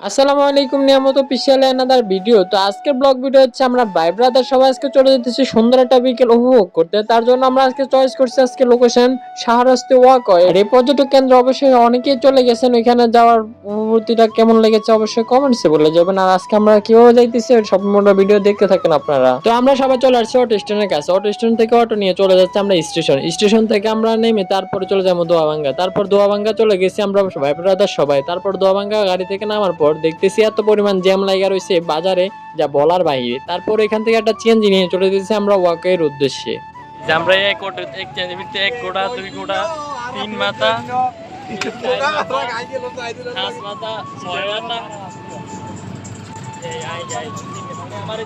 আসসালামু আলাইকুম, নিয়ামত অফিসিয়াল এনাদার ভিডিও। তো আজকের ব্লগ ভিডিও হচ্ছে আমরা ভাই ব্রাদার সবাই আজকে চলে যেতেছি সুন্দর একটা বিকেল উপভোগ করতে। তার জন্য আমরা আজকে চয়েস করছি আজকে লোকেশন শাহরাস্তি ওয়াক আর এই পর্যটক কেন্দ্র অবশ্যই অনেকেই চলে গেছেন, ওইখানে যাওয়ার অনুভূতিটা কেমন লেগেছে অবশ্যই কমেন্টসে বলে যাবেন। আর আজকে আমরা কীভাবে যাইতেছি সম্পূর্ণ ভিডিও দেখতে থাকেন আপনারা। তো আমরা সবাই চলে আসছি অটো স্ট্যান্ডের কাছে। অটো স্ট্যান্ড থেকে অটো নিয়ে চলে যাচ্ছি আমরা স্টেশন স্টেশন থেকে আমরা নেমে তারপরে চলে যাব দোয়াভাঙ্গা। তারপর দোয়াভাঙ্গা চলে গেছি আমরা ভাই ব্রাদার সবাই। তারপর দোয়াভাঙ্গা গাড়ি থেকে নামার পর দেখতেছি এত পরিমাণ জ্যাম লাগা রয়েছে বাজারে যা বলার বাইরে তারপর এখান থেকে একটা চেঞ্জ নিয়ে চলে যেতেছি আমরা ওয়াকের উদ্দেশ্যে। আমরা এক কোটা এক চেঞ্জ ভিতরে এক কোটা দুই কোটা তিন মাথা পাঁচ মাথা ছয় মাথা। এই আই যাই আমার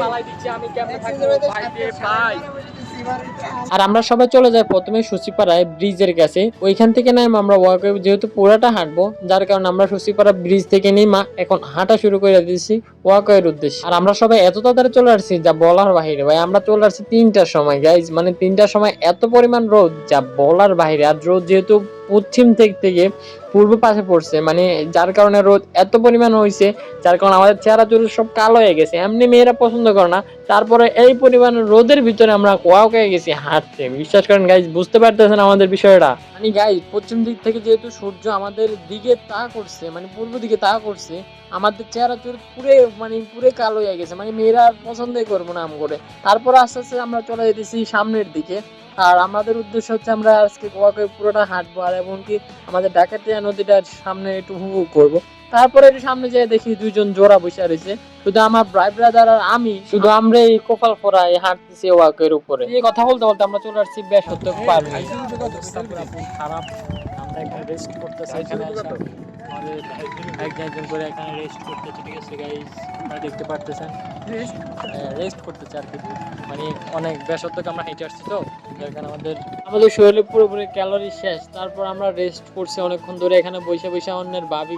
পালাই দিচ্ছে আমি কেমনে থাকব? ভাই ভাই আর আমরা সবাই চলে যাই প্রথমে সুচিপাড়ায় ব্রিজের কাছে। ওইখান থেকে নেম আমরা ওয়াকে যেহেতু পুরাটা হাঁটবো, যার কারণে আমরা সুচিপাড়া ব্রিজ থেকে নেমা এখন হাঁটা শুরু করে দিয়েছি ওয়াকের উদ্দেশ্যে। আর আমরা সবাই এত তাড়াতাড়ি চলে আসছি, যা বলার বাহিরে। ভাই, আমরা চলে আসছি তিনটার সময় গাইজ মানে তিনটার সময় এত পরিমাণ রোদ, যা বলার বাহিরে। আর রোদ যেহেতু পশ্চিম থেকে পূর্ব পাশে পড়ছে মানে যার কারণে রোদ এত পরিমাণ হয়েছে যার কারণে আমাদের চেহারা চুল সব কালো হয়ে গেছে। এমনি মেয়েরা পছন্দ করে না। তারপরে এই পরিমাণ রোদের ভিতরে আমরা কোয়াও হয়ে গেছি, হাঁটতে। বিশ্বাস করেন গাইজ বুঝতে পারতেছেন আমাদের বিষয়টা? মানে গাইজ পশ্চিম দিক থেকে যেহেতু সূর্য আমাদের দিকে তা করছে মানে পূর্ব দিকে তা করছে, আমাদের চেহারা চুল পুরে মানে পুরে কালো হয়ে গেছে। মানে মেয়েরা পছন্দই করব না আম করে। তারপর আস্তে আস্তে আমরা চলে যেতেছি সামনের দিকে। আর আমাদের উদ্দেশ্য হচ্ছে আমরা আজকে গোয়াকে পুরোটা হাঁটবো আর এমনকি আমাদের ডাকাতিয়া নদীটার সামনে একটু হুহু করব। তারপরে একটু সামনে যেয়ে দেখি দুইজন জোড়া বসে রয়েছে। শুধু আমার ব্রাই ব্রাদার আর আমি শুধু আমরা এই কোপাল ফোরায় হাঁটতেছি ওয়াকের উপরে। এই কথা বলতে বলতে আমরা চলে আসছি বেশ হতে পারি খারাপ। আমরা এখানে রেস্ট করতেছি এখানে একজন একজন করে এখানে রেস্ট করতেছে ঠিক আছে গাইস আপনারা দেখতে পারতেছেন। রেস্ট করতেছে আর কি। মানে অনেক বেসত্বক আমরা হেঁটে আসছি তো। আমাদের আমাদের শরীরে পুরোপুরি ক্যালোরি শেষ। তারপর আমরা রেস্ট করছি অনেকক্ষণ ধরে। এখানে বৈশা বৈশা অন্যের বাবি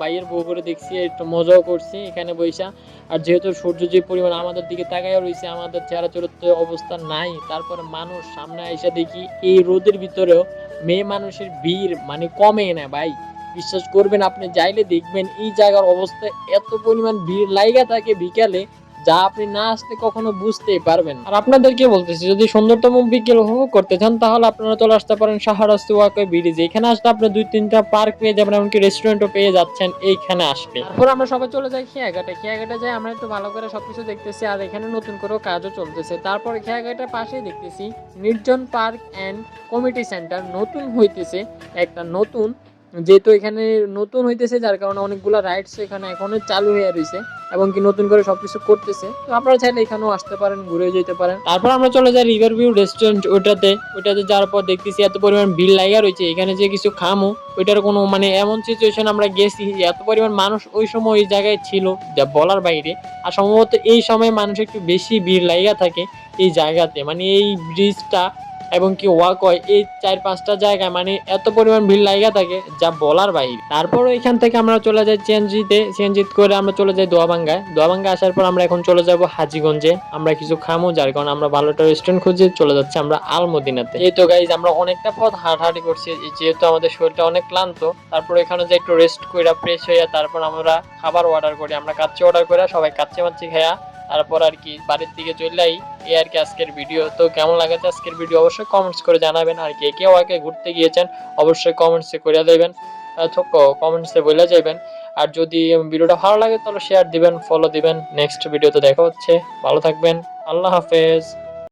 বাইয়ের বউ করে দেখছি, একটু মজাও করছি এখানে বৈশা আর যেহেতু সূর্য যে পরিমাণ আমাদের দিকে তাকাইয়া রয়েছে আমাদের চেহারা চরিত্র অবস্থা নাই। তারপরে মানুষ সামনে এসে দেখি, এই রোদের ভিতরেও মেয়ে মানুষের ভিড় মানে কমে না ভাই। বিশ্বাস করবেন, আপনি যাইলে দেখবেন এই জায়গার অবস্থা এত পরিমাণ ভিড় লাইগা থাকে বিকালে। যা আপনি না আসতে কখনো বুঝতেই পারবেন। আর আপনাদেরকে বলতেছি, যদি সুন্দরতম বিকেল উপভোগ করতে চান, তাহলে আপনারা চলে আসতে পারেন সাহারাস্তি ওয়াকে ব্রিজে এখানে আসলে আপনি দুই তিনটা পার্ক পেয়ে যাবেন, এমনকি রেস্টুরেন্টও পেয়ে যাচ্ছেন এইখানে আসবে তারপর আমরা সবাই চলে যাই খেয়াঘাটে। খেয়াঘাটে যাই আমরা একটু ভালো করে সবকিছু দেখতেছি, আর এখানে নতুন করেও কাজও চলতেছে। তারপর খেয়াঘাটের পাশেই দেখতেছি নির্জন পার্ক অ্যান্ড কমিটি সেন্টার নতুন হইতেছে, একটা নতুন যেহেতু এখানে নতুন হইতেছে, যার কারণে অনেকগুলো রাইডস এখানে এখনও চালু হয়ে রয়েছে এবং কি নতুন করে সবকিছু করতেছে। তো আপনারা চাইলে এখানেও আসতে পারেন ঘুরে যেতে পারেন। তারপর আমরা চলে যাই রিভার ভিউ রেস্টুরেন্ট ওইটাতে ওইটাতে যাওয়ার পর দেখতেছি এত পরিমাণ ভিড় লাগা রয়েছে এখানে যে কিছু খামো, ওইটার কোনো মানে এমন সিচুয়েশন আমরা গেছি এত পরিমাণ মানুষ ওই সময় ওই জায়গায় ছিল, যা বলার বাইরে। আর সম্ভবত এই সময় মানুষ একটু বেশি ভিড় লাগা থাকে এই জায়গাতে। মানে এই ব্রিজটা এবং কি ওয়াক হয় এই চার পাঁচটা জায়গায় মানে এত পরিমাণ ভিড় লাগা থাকে যা বলার বাইরে তারপর এখান থেকে আমরা চলে যাই চেনজিতে। চেনজিত করে আমরা চলে যাই দোয়াবাঙ্গায়। দোয়াবাঙ্গা আসার পর আমরা এখন চলে যাব হাজিগঞ্জে। আমরা কিছু খামো, যার কারণে আমরা ভালো একটা রেস্টুরেন্ট খুঁজে চলে যাচ্ছি আমরা আলমদিনাতে। এই তো গাইজ আমরা অনেকটা পথ হাঁটাহাঁটি করছি। যেহেতু আমাদের শরীরটা অনেক ক্লান্ত, তারপর এখানে যে একটু রেস্ট করে ফ্রেশ হইয়া তারপর আমরা খাবার অর্ডার করি। আমরা কাচ্চি অর্ডার করে সবাই কাচ্চি মাচ্চি খাইয়া তারপর আর কি বাড়ির দিকে চললেই এই আর কি আজকের ভিডিও তো কেমন লাগেছে আজকের ভিডিও অবশ্যই কমেন্টস করে জানাবেন। আর কি একে আগে ঘুরতে গিয়েছেন, অবশ্যই কমেন্টসে করে দেবেন। কমেন্টসে বলে যাবেন আর যদি ভিডিওটা ভালো লাগে তাহলে শেয়ার দিবেন ফলো দিবেন। নেক্সট ভিডিওতে দেখা হচ্ছে। ভালো থাকবেন। আল্লাহ হাফেজ।